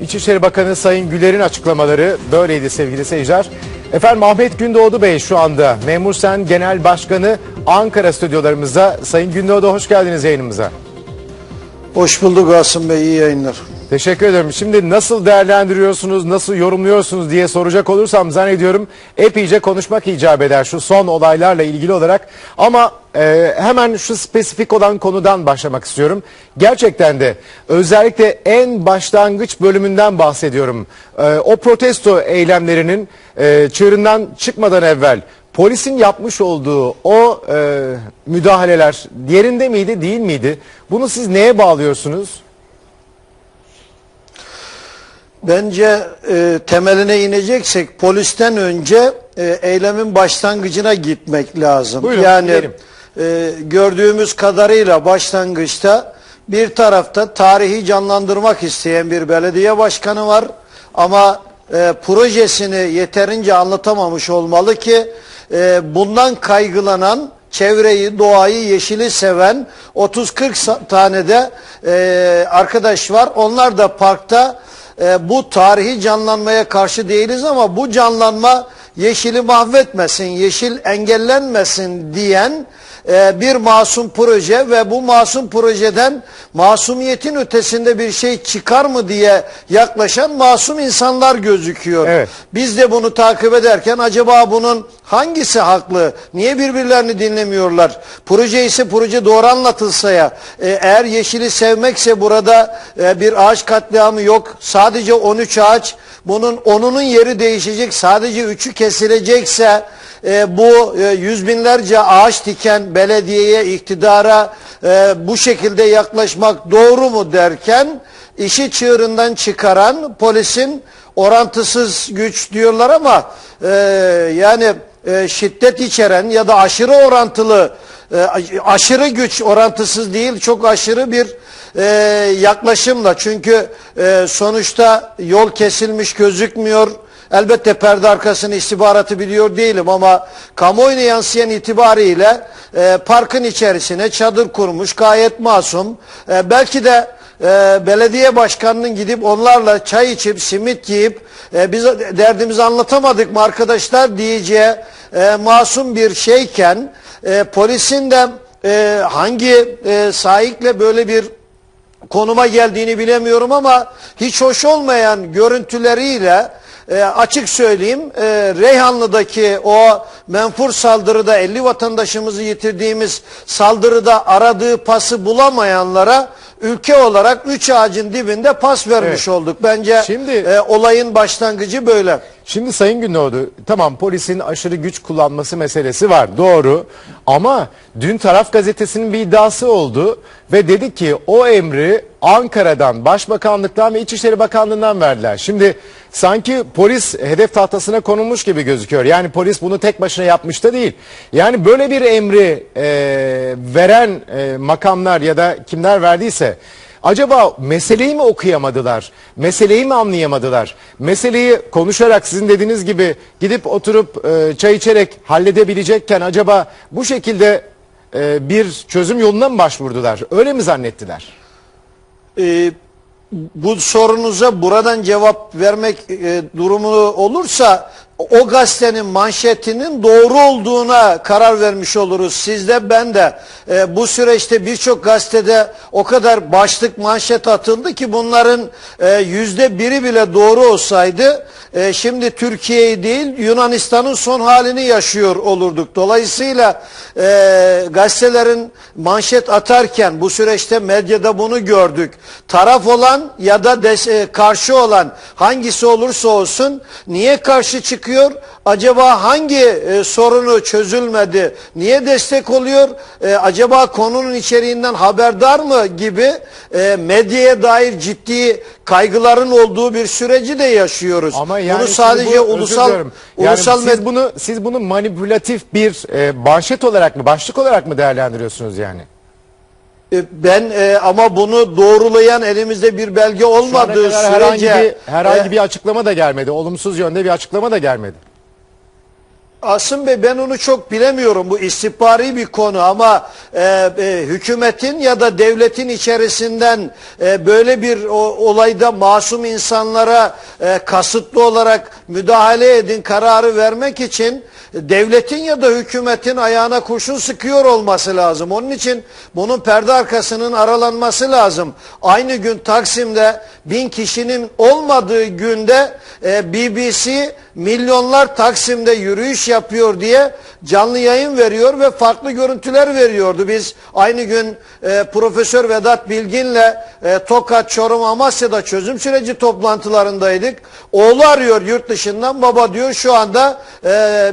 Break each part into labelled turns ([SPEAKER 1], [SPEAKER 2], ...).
[SPEAKER 1] İçişleri Bakanı Sayın Güler'in açıklamaları böyleydi sevgili seyirciler. Efendim Ahmet Gündoğdu Bey şu anda Memur Sen Genel Başkanı Ankara stüdyolarımızda. Sayın Gündoğdu hoş geldiniz yayınımıza.
[SPEAKER 2] Hoş bulduk Asım Bey, iyi yayınlar.
[SPEAKER 1] Teşekkür ederim. Şimdi nasıl değerlendiriyorsunuz, nasıl yorumluyorsunuz diye soracak olursam zannediyorum epeyce konuşmak icap eder şu son olaylarla ilgili olarak. Ama e, hemen şu spesifik olan konudan başlamak istiyorum. Gerçekten de özellikle en başlangıç bölümünden bahsediyorum. E, o protesto eylemlerinin e, çığırından çıkmadan evvel polisin yapmış olduğu o e, müdahaleler yerinde miydi değil miydi? Bunu siz neye bağlıyorsunuz?
[SPEAKER 2] Bence e, temeline ineceksek polisten önce e, eylemin başlangıcına gitmek lazım.
[SPEAKER 1] Buyurun,
[SPEAKER 2] yani
[SPEAKER 1] gidelim.
[SPEAKER 2] E, gördüğümüz kadarıyla başlangıçta bir tarafta tarihi canlandırmak isteyen bir belediye başkanı var ama e, projesini yeterince anlatamamış olmalı ki e, bundan kaygılanan çevreyi, doğayı, yeşili seven 30-40 sa- tane de e, arkadaş var. Onlar da parkta e, bu tarihi canlanmaya karşı değiliz ama bu canlanma yeşili mahvetmesin, yeşil engellenmesin diyen e, bir masum proje ve bu masum projeden masumiyetin ötesinde bir şey çıkar mı diye yaklaşan masum insanlar gözüküyor.
[SPEAKER 1] Evet.
[SPEAKER 2] Biz de bunu takip ederken acaba bunun hangisi haklı? Niye birbirlerini dinlemiyorlar? Proje ise proje doğru anlatılsa ya. e, eğer yeşili sevmekse burada e, bir ağaç katliamı yok. Sadece 13 ağaç. Bunun 10'unun yeri değişecek. Sadece 3'ü kesilecekse e, bu e, yüz binlerce ağaç diken belediyeye, iktidara e, bu şekilde yaklaşmak doğru mu derken işi çığırından çıkaran polisin orantısız güç diyorlar ama e, yani e, şiddet içeren ya da aşırı orantılı e, aşırı güç orantısız değil çok aşırı bir e, yaklaşımla çünkü e, sonuçta yol kesilmiş gözükmüyor. Elbette perde arkasını istihbaratı biliyor değilim ama kamuoyuna yansıyan itibariyle e, parkın içerisine çadır kurmuş gayet masum. E, belki de e, belediye başkanının gidip onlarla çay içip simit yiyip e, biz derdimizi anlatamadık mı arkadaşlar diyeceği e, masum bir şeyken e, polisin de e, hangi e, sahikle böyle bir konuma geldiğini bilemiyorum ama hiç hoş olmayan görüntüleriyle e, açık söyleyeyim e, Reyhanlı'daki o menfur saldırıda 50 vatandaşımızı yitirdiğimiz saldırıda aradığı pası bulamayanlara ülke olarak üç ağacın dibinde pas vermiş
[SPEAKER 1] Evet.
[SPEAKER 2] olduk. Bence
[SPEAKER 1] Şimdi-
[SPEAKER 2] e, olayın başlangıcı böyle.
[SPEAKER 1] Şimdi Sayın Gündoğdu tamam polisin aşırı güç kullanması meselesi var doğru ama dün Taraf Gazetesi'nin bir iddiası oldu ve dedi ki o emri Ankara'dan Başbakanlıktan ve İçişleri Bakanlığı'ndan verdiler. Şimdi sanki polis hedef tahtasına konulmuş gibi gözüküyor yani polis bunu tek başına yapmış da değil. Yani böyle bir emri e, veren e, makamlar ya da kimler verdiyse Acaba meseleyi mi okuyamadılar? Meseleyi mi anlayamadılar? Meseleyi konuşarak sizin dediğiniz gibi gidip oturup e, çay içerek halledebilecekken acaba bu şekilde e, bir çözüm yoluna mı başvurdular? Öyle mi zannettiler?
[SPEAKER 2] e, bu sorunuza buradan cevap vermek e, durumu olursa o gazetenin manşetinin doğru olduğuna karar vermiş oluruz. Siz de ben de E, bu süreçte birçok gazetede o kadar başlık manşet atıldı ki bunların e, yüzde biri bile doğru olsaydı e, şimdi Türkiye'yi değil Yunanistan'ın son halini yaşıyor olurduk. Dolayısıyla e, gazetelerin manşet atarken bu süreçte medyada bunu gördük. Taraf olan ya da des- e, karşı olan hangisi olursa olsun niye karşı çıkıyor? Acaba hangi e, sorunu çözülmedi? Niye destek oluyor? E, acaba konunun içeriğinden haberdar mı gibi e, medyaya dair ciddi kaygıların olduğu bir süreci de yaşıyoruz.
[SPEAKER 1] Ama yani
[SPEAKER 2] bunu sadece
[SPEAKER 1] bu-
[SPEAKER 2] ulusal.
[SPEAKER 1] Yani
[SPEAKER 2] ulusal
[SPEAKER 1] siz bunu siz bunu manipülatif bir e, manşet olarak mı, başlık olarak mı değerlendiriyorsunuz yani?
[SPEAKER 2] E, Ben e, ama bunu doğrulayan elimizde bir belge olmadığı
[SPEAKER 1] kadar herhangi
[SPEAKER 2] sürece
[SPEAKER 1] bir herhangi
[SPEAKER 2] e,
[SPEAKER 1] bir açıklama da gelmedi. Olumsuz yönde bir açıklama da gelmedi.
[SPEAKER 2] Asım Bey ben onu çok bilemiyorum. Bu istihbari bir konu ama e, e, hükümetin ya da devletin içerisinden e, böyle bir o, olayda masum insanlara e, kasıtlı olarak müdahale edin kararı vermek için devletin ya da hükümetin ayağına kurşun sıkıyor olması lazım. Onun için bunun perde arkasının aralanması lazım. Aynı gün Taksim'de bin kişinin olmadığı günde e, BBC milyonlar Taksim'de yürüyüş yapıyor diye canlı yayın veriyor ve farklı görüntüler veriyordu. Biz aynı gün e, Profesör Vedat Bilgin'le e, Tokat, Çorum, Amasya'da çözüm süreci toplantılarındaydık. Oğlu arıyor yurt dışından baba diyor şu anda e,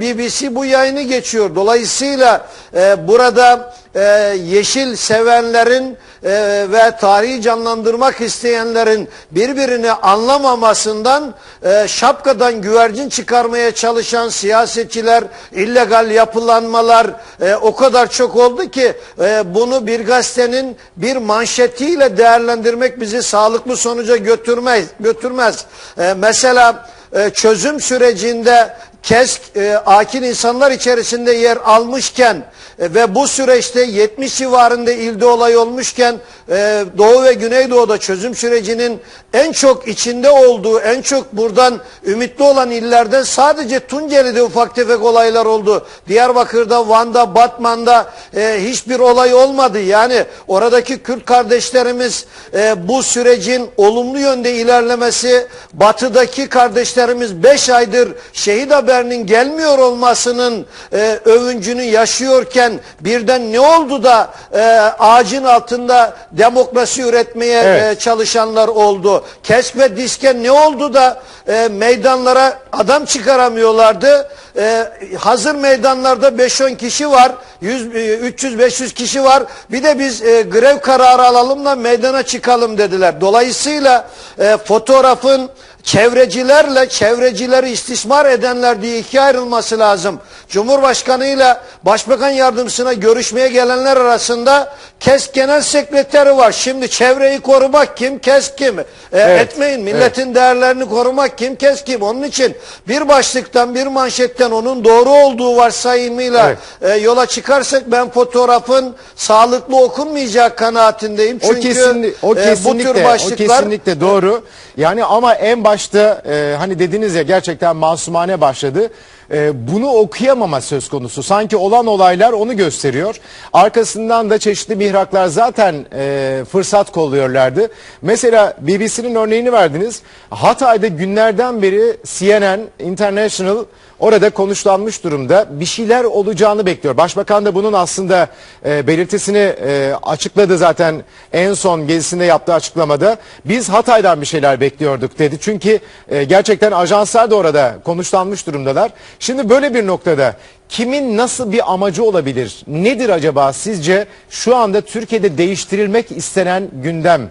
[SPEAKER 2] BBC bu yayını geçiyor. Dolayısıyla e, burada e, yeşil sevenlerin e, ve tarihi canlandırmak isteyenlerin birbirini anlamamasından e, şapkadan güvercin çıkarmaya çalışan siyasetçiler, illegal yapılanmalar e, o kadar çok oldu ki e, bunu bir gazetenin bir manşetiyle değerlendirmek bizi sağlıklı sonuca götürmez. götürmez. E, mesela e, çözüm sürecinde KESK e, akil insanlar içerisinde yer almışken e, ve bu süreçte 70 civarında ilde olay olmuşken e, Doğu ve Güneydoğu'da çözüm sürecinin en çok içinde olduğu, en çok buradan ümitli olan illerden sadece Tunceli'de ufak tefek olaylar oldu. Diyarbakır'da, Van'da, Batman'da e, hiçbir olay olmadı. Yani oradaki Kürt kardeşlerimiz e, bu sürecin olumlu yönde ilerlemesi, batıdaki kardeşlerimiz 5 aydır şehit haberinin gelmiyor olmasının e, övüncünü yaşıyorken birden ne oldu da e, ağacın altında demokrasi üretmeye
[SPEAKER 1] Evet.
[SPEAKER 2] e, çalışanlar oldu. Keşf ve diske ne oldu da e, meydanlara adam çıkaramıyorlardı. E, hazır meydanlarda 5-10 kişi var. 100, e, 300-500 kişi var. Bir de biz e, grev kararı alalım da meydana çıkalım dediler. Dolayısıyla e, fotoğrafın çevrecilerle çevrecileri istismar edenler diye ikiye ayrılması lazım. Cumhurbaşkanı ile Başbakan Yardımcısına görüşmeye gelenler arasında KESK Genel Sekreteri var. Şimdi çevreyi korumak kim? KESK kim? E,
[SPEAKER 1] Evet,
[SPEAKER 2] Etmeyin. Milletin değerlerini korumak kim? KESK kim? Onun için bir başlıktan bir manşetten onun doğru olduğu varsayımıyla
[SPEAKER 1] Evet.
[SPEAKER 2] e, yola çıkarsak ben fotoğrafın sağlıklı okunmayacak kanaatindeyim.
[SPEAKER 1] O
[SPEAKER 2] Çünkü
[SPEAKER 1] kesinli, o
[SPEAKER 2] e, bu
[SPEAKER 1] kesinlikle,
[SPEAKER 2] tür
[SPEAKER 1] o
[SPEAKER 2] başlıklar
[SPEAKER 1] kesinlikle doğru. Yani ama en başta e, hani dediniz ya gerçekten masumane başladı. E, bunu okuyamama söz konusu. Sanki olan olaylar onu gösteriyor. Arkasından da çeşitli mihraklar zaten e, fırsat kolluyorlardı. Mesela BBC'nin örneğini verdiniz. Hatay'da günlerden beri CNN International orada konuşlanmış durumda. Bir şeyler olacağını bekliyor. Başbakan da bunun aslında e, belirtisini e, açıkladı zaten en son gezisinde yaptığı açıklamada. Biz Hatay'dan bir şeyler bekliyorduk dedi. Çünkü e, gerçekten ajanslar da orada konuşlanmış durumdalar. Şimdi böyle bir noktada kimin nasıl bir amacı olabilir? Nedir acaba sizce şu anda Türkiye'de değiştirilmek istenen gündem?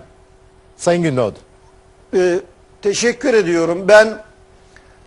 [SPEAKER 1] Sayın Gündoğdu.
[SPEAKER 2] Ee, teşekkür ediyorum. Ben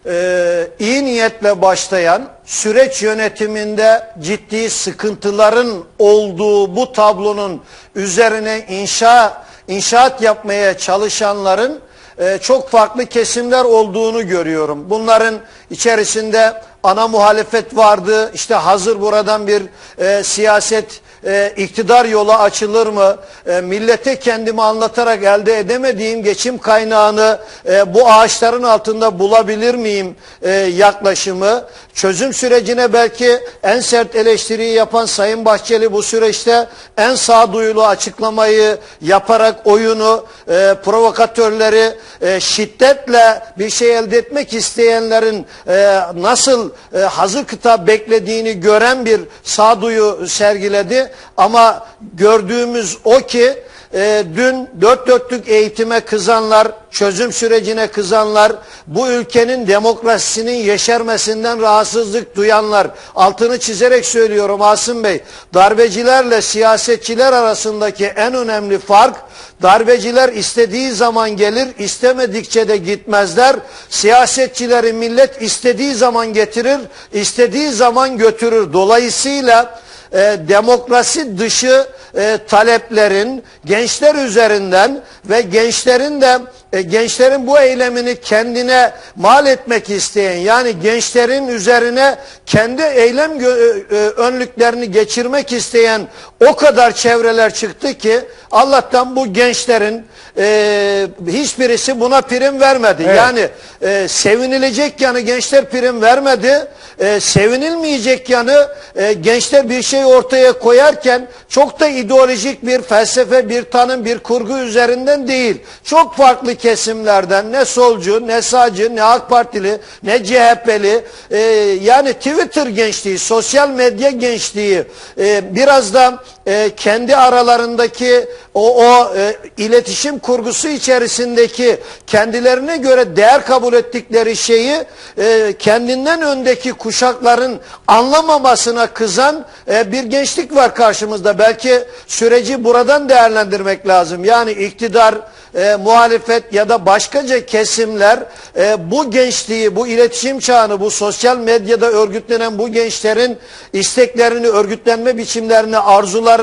[SPEAKER 2] e, iyi niyetle başlayan süreç yönetiminde ciddi sıkıntıların olduğu bu tablonun üzerine inşa inşaat yapmaya çalışanların e, çok farklı kesimler olduğunu görüyorum. Bunların içerisinde ana muhalefet vardı. İşte hazır buradan bir e, siyaset e, iktidar yolu açılır mı? E, millete kendimi anlatarak elde edemediğim geçim kaynağını e, bu ağaçların altında bulabilir miyim e, yaklaşımı? Çözüm sürecine belki en sert eleştiriyi yapan Sayın Bahçeli bu süreçte en sağduyulu açıklamayı yaparak oyunu, e, provokatörleri e, şiddetle bir şey elde etmek isteyenlerin e, nasıl e, hazır kitap beklediğini gören bir sağduyu sergiledi. Ama gördüğümüz o ki e, dün dört dörtlük eğitime kızanlar, çözüm sürecine kızanlar, bu ülkenin demokrasisinin yeşermesinden rahatsızlık duyanlar, altını çizerek söylüyorum Asım Bey, darbecilerle siyasetçiler arasındaki en önemli fark, darbeciler istediği zaman gelir, istemedikçe de gitmezler. Siyasetçileri millet istediği zaman getirir, istediği zaman götürür. Dolayısıyla e, demokrasi dışı e, taleplerin gençler üzerinden ve gençlerin de e, gençlerin bu eylemini kendine mal etmek isteyen yani gençlerin üzerine kendi eylem e, e, önlüklerini geçirmek isteyen o kadar çevreler çıktı ki Allah'tan bu gençlerin e, hiçbirisi buna prim vermedi.
[SPEAKER 1] Evet.
[SPEAKER 2] Yani e, sevinilecek yanı gençler prim vermedi. E, sevinilmeyecek yanı e, gençler bir şey ortaya koyarken çok da ideolojik bir felsefe, bir tanım, bir kurgu üzerinden değil. Çok farklı kesimlerden ne solcu, ne sağcı, ne AK Partili, ne CHP'li e, yani Twitter gençliği, sosyal medya gençliği e, biraz da e, kendi aralarındaki o, o e, iletişim kurgusu içerisindeki kendilerine göre değer kabul ettikleri şeyi e, kendinden öndeki kuşakların anlamamasına kızan e, bir gençlik var karşımızda. Belki süreci buradan değerlendirmek lazım. Yani iktidar, e, muhalefet ya da başkaca kesimler e, bu gençliği, bu iletişim çağını, bu sosyal medyada örgütlenen bu gençlerin isteklerini, örgütlenme biçimlerini, arzularını,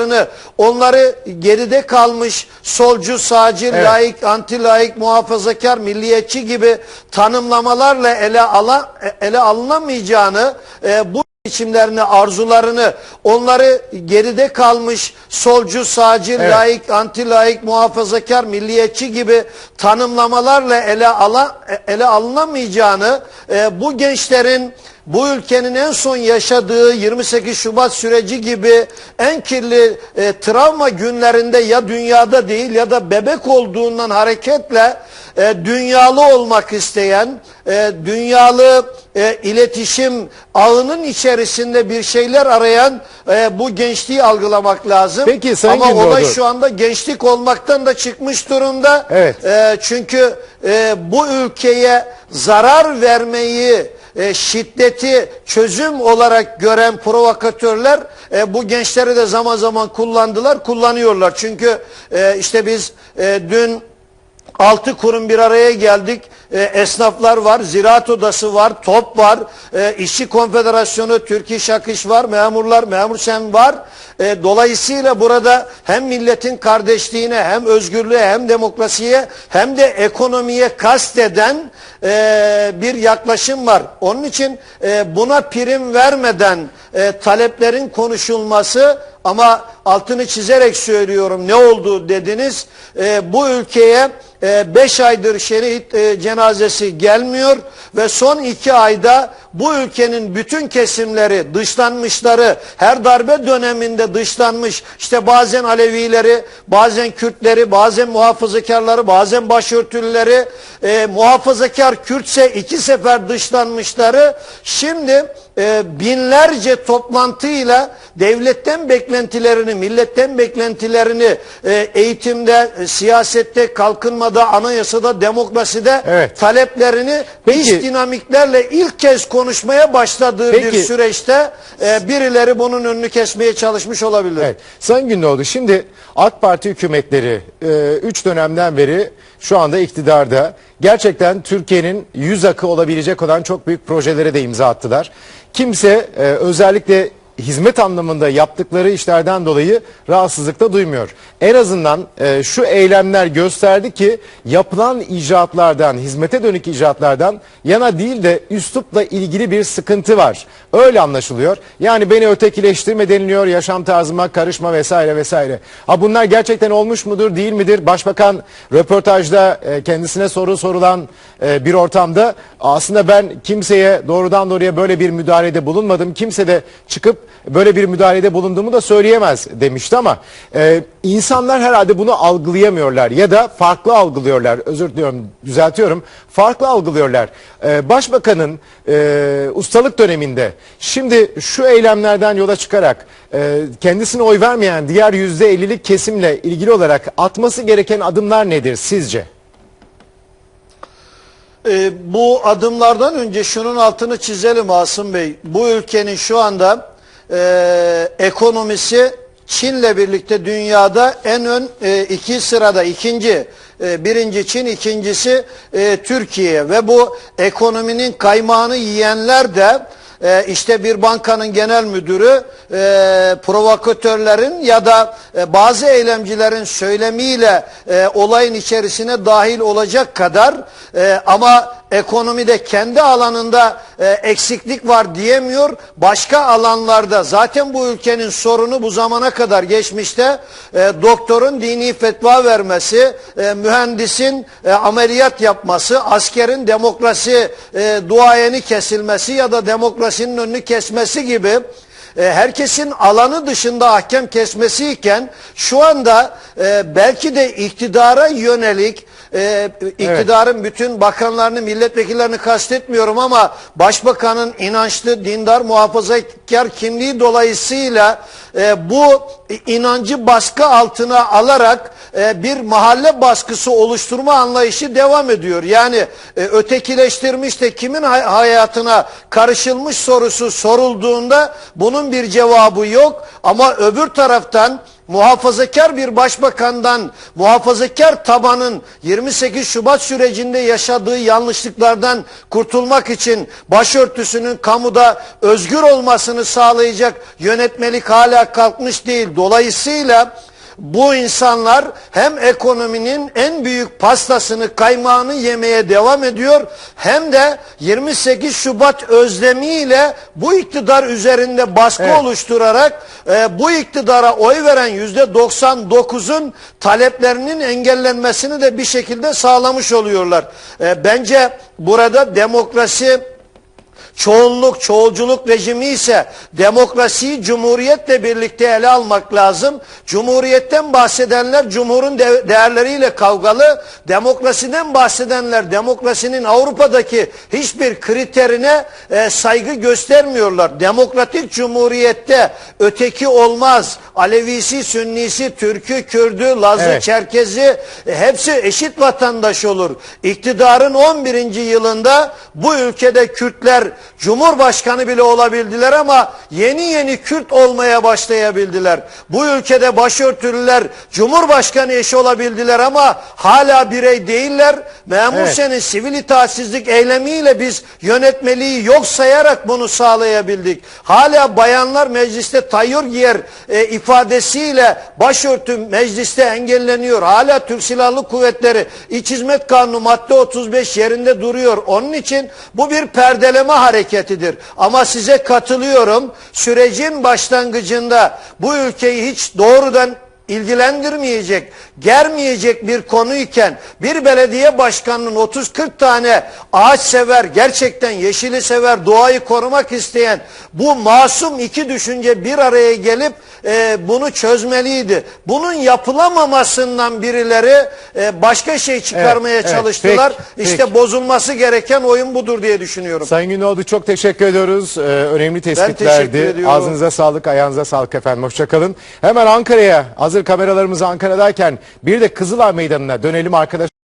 [SPEAKER 2] onları geride kalmış solcu, sağcı,
[SPEAKER 1] Evet.
[SPEAKER 2] laik, anti laik, muhafazakar, milliyetçi gibi tanımlamalarla ele, ala, ele alınamayacağını, e, bu biçimlerini, arzularını, onları geride kalmış solcu, sağcı,
[SPEAKER 1] Evet.
[SPEAKER 2] laik, anti laik, muhafazakar, milliyetçi gibi tanımlamalarla ele ala, ele alınamayacağını, e, bu gençlerin bu ülkenin en son yaşadığı 28 Şubat süreci gibi en kirli e, travma günlerinde ya dünyada değil ya da bebek olduğundan hareketle e, dünyalı olmak isteyen, e, dünyalı e, iletişim ağının içerisinde bir şeyler arayan e, bu gençliği algılamak lazım.
[SPEAKER 1] Peki, Sayın
[SPEAKER 2] Ama olay
[SPEAKER 1] Gündoğdu.
[SPEAKER 2] şu anda gençlik olmaktan da çıkmış durumda.
[SPEAKER 1] Evet.
[SPEAKER 2] E, çünkü e, bu ülkeye zarar vermeyi, e, şiddeti çözüm olarak gören provokatörler e, bu gençleri de zaman zaman kullandılar, kullanıyorlar. Çünkü e, işte biz e, dün Altı kurum bir araya geldik. E, esnaflar var, ziraat odası var, top var, e, işçi konfederasyonu, Türk İş Akış var, memurlar, memur sen var. E, dolayısıyla burada hem milletin kardeşliğine, hem özgürlüğe, hem demokrasiye, hem de ekonomiye kasteden e, bir yaklaşım var. Onun için e, buna prim vermeden e, taleplerin konuşulması ama altını çizerek söylüyorum ne oldu dediniz. E, bu ülkeye 5 aydır şehit e, cenazesi gelmiyor ve son 2 ayda bu ülkenin bütün kesimleri dışlanmışları her darbe döneminde dışlanmış işte bazen Alevileri bazen Kürtleri bazen muhafazakarları bazen başörtülüleri e, muhafazakar Kürtse iki sefer dışlanmışları şimdi e, binlerce toplantıyla devletten beklentilerini, milletten beklentilerini e, eğitimde, e, siyasette, kalkınmada, anayasada, demokraside
[SPEAKER 1] Evet.
[SPEAKER 2] taleplerini
[SPEAKER 1] Peki.
[SPEAKER 2] iç dinamiklerle ilk kez konuşmaya başladığı bir
[SPEAKER 1] Peki.
[SPEAKER 2] süreçte e, birileri bunun önünü kesmeye çalışmış olabilir.
[SPEAKER 1] Evet. Sayın Gündoğdu şimdi AK Parti hükümetleri 3 dönemden beri şu anda iktidarda gerçekten Türkiye'nin yüz akı olabilecek olan çok büyük projelere de imza attılar. Kimse e, özellikle hizmet anlamında yaptıkları işlerden dolayı rahatsızlıkta duymuyor. En azından e, şu eylemler gösterdi ki yapılan icraatlardan, hizmete dönük icraatlardan yana değil de üslupla ilgili bir sıkıntı var. Öyle anlaşılıyor. Yani beni ötekileştirme deniliyor, yaşam tarzıma karışma vesaire vesaire. Ha bunlar gerçekten olmuş mudur, değil midir? Başbakan röportajda e, kendisine soru sorulan e, bir ortamda aslında ben kimseye doğrudan doğruya böyle bir müdahalede bulunmadım. Kimse de çıkıp böyle bir müdahalede bulunduğumu da söyleyemez demişti ama e, insanlar herhalde bunu algılayamıyorlar ya da farklı algılıyorlar. Özür diliyorum, düzeltiyorum. Farklı algılıyorlar. E, Başbakanın e, ustalık döneminde şimdi şu eylemlerden yola çıkarak e, kendisine oy vermeyen diğer yüzde 50'lik kesimle ilgili olarak atması gereken adımlar nedir sizce?
[SPEAKER 2] E, bu adımlardan önce şunun altını çizelim Asım Bey. Bu ülkenin şu anda e, ekonomisi Çin'le birlikte dünyada en ön e, iki sırada ikinci e, birinci Çin ikincisi e, Türkiye. Ve bu ekonominin kaymağını yiyenler de e, işte bir bankanın genel müdürü e, provokatörlerin ya da e, bazı eylemcilerin söylemiyle e, olayın içerisine dahil olacak kadar e, ama ekonomide kendi alanında e, eksiklik var diyemiyor. Başka alanlarda zaten bu ülkenin sorunu bu zamana kadar geçmişte e, doktorun dini fetva vermesi, e, mühendisin e, ameliyat yapması, askerin demokrasi e, duayeni kesilmesi ya da demokrasinin önünü kesmesi gibi e, herkesin alanı dışında ahkam kesmesi iken şu anda e, belki de iktidara yönelik e, iktidarın bütün bakanlarını milletvekillerini kastetmiyorum ama başbakanın inançlı dindar muhafazakar kimliği dolayısıyla e, bu inancı baskı altına alarak e, bir mahalle baskısı oluşturma anlayışı devam ediyor. Yani e, ötekileştirmiş de kimin hay- hayatına karışılmış sorusu sorulduğunda bunun bir cevabı yok ama öbür taraftan muhafazakar bir başbakandan muhafazakar tabanın 28 Şubat sürecinde yaşadığı yanlışlıklardan kurtulmak için başörtüsünün kamuda özgür olmasını sağlayacak yönetmelik hala kalkmış değil. Dolayısıyla bu insanlar hem ekonominin en büyük pastasını kaymağını yemeye devam ediyor hem de 28 Şubat özlemiyle bu iktidar üzerinde baskı
[SPEAKER 1] Evet.
[SPEAKER 2] oluşturarak e, bu iktidara oy veren yüzde 99'un taleplerinin engellenmesini de bir şekilde sağlamış oluyorlar. E, bence burada demokrasi çoğunluk, çoğulculuk rejimi ise demokrasiyi cumhuriyetle birlikte ele almak lazım. Cumhuriyetten bahsedenler cumhurun de- değerleriyle kavgalı. Demokrasiden bahsedenler demokrasinin Avrupa'daki hiçbir kriterine e, saygı göstermiyorlar. Demokratik cumhuriyette öteki olmaz. Alevisi, Sünnisi, Türkü, Kürdü, Lazı,
[SPEAKER 1] Evet.
[SPEAKER 2] Çerkezi e, hepsi eşit vatandaş olur. İktidarın 11. yılında bu ülkede Kürtler Cumhurbaşkanı bile olabildiler ama yeni yeni Kürt olmaya başlayabildiler. Bu ülkede başörtülüler Cumhurbaşkanı eşi olabildiler ama hala birey değiller. Memur
[SPEAKER 1] Evet.
[SPEAKER 2] senin sivil itaatsizlik eylemiyle biz yönetmeliği yok sayarak bunu sağlayabildik. Hala bayanlar mecliste tayyur giyer e, ifadesiyle başörtü mecliste engelleniyor. Hala Türk Silahlı Kuvvetleri İç Hizmet Kanunu madde 35 yerinde duruyor. Onun için bu bir perdeleme hareketidir. Ama size katılıyorum. Sürecin başlangıcında bu ülkeyi hiç doğrudan ilgilendirmeyecek, germeyecek bir konuyken bir belediye başkanının 30-40 tane ağaç sever, gerçekten yeşili sever, doğayı korumak isteyen bu masum iki düşünce bir araya gelip e, bunu çözmeliydi. Bunun yapılamamasından birileri e, başka şey çıkarmaya
[SPEAKER 1] Evet, evet.
[SPEAKER 2] çalıştılar.
[SPEAKER 1] Peki,
[SPEAKER 2] işte
[SPEAKER 1] peki.
[SPEAKER 2] bozulması gereken oyun budur diye düşünüyorum.
[SPEAKER 1] Sayın Gündoğdu çok teşekkür ediyoruz. Ee, önemli
[SPEAKER 2] teşekkür
[SPEAKER 1] tespitlerdi.
[SPEAKER 2] ediyorum.
[SPEAKER 1] Ağzınıza sağlık, ayağınıza sağlık efendim. Hoşçakalın. Hemen Ankara'ya, hazır kameralarımız Ankara'dayken bir de Kızılay Meydanı'na dönelim arkadaşlar.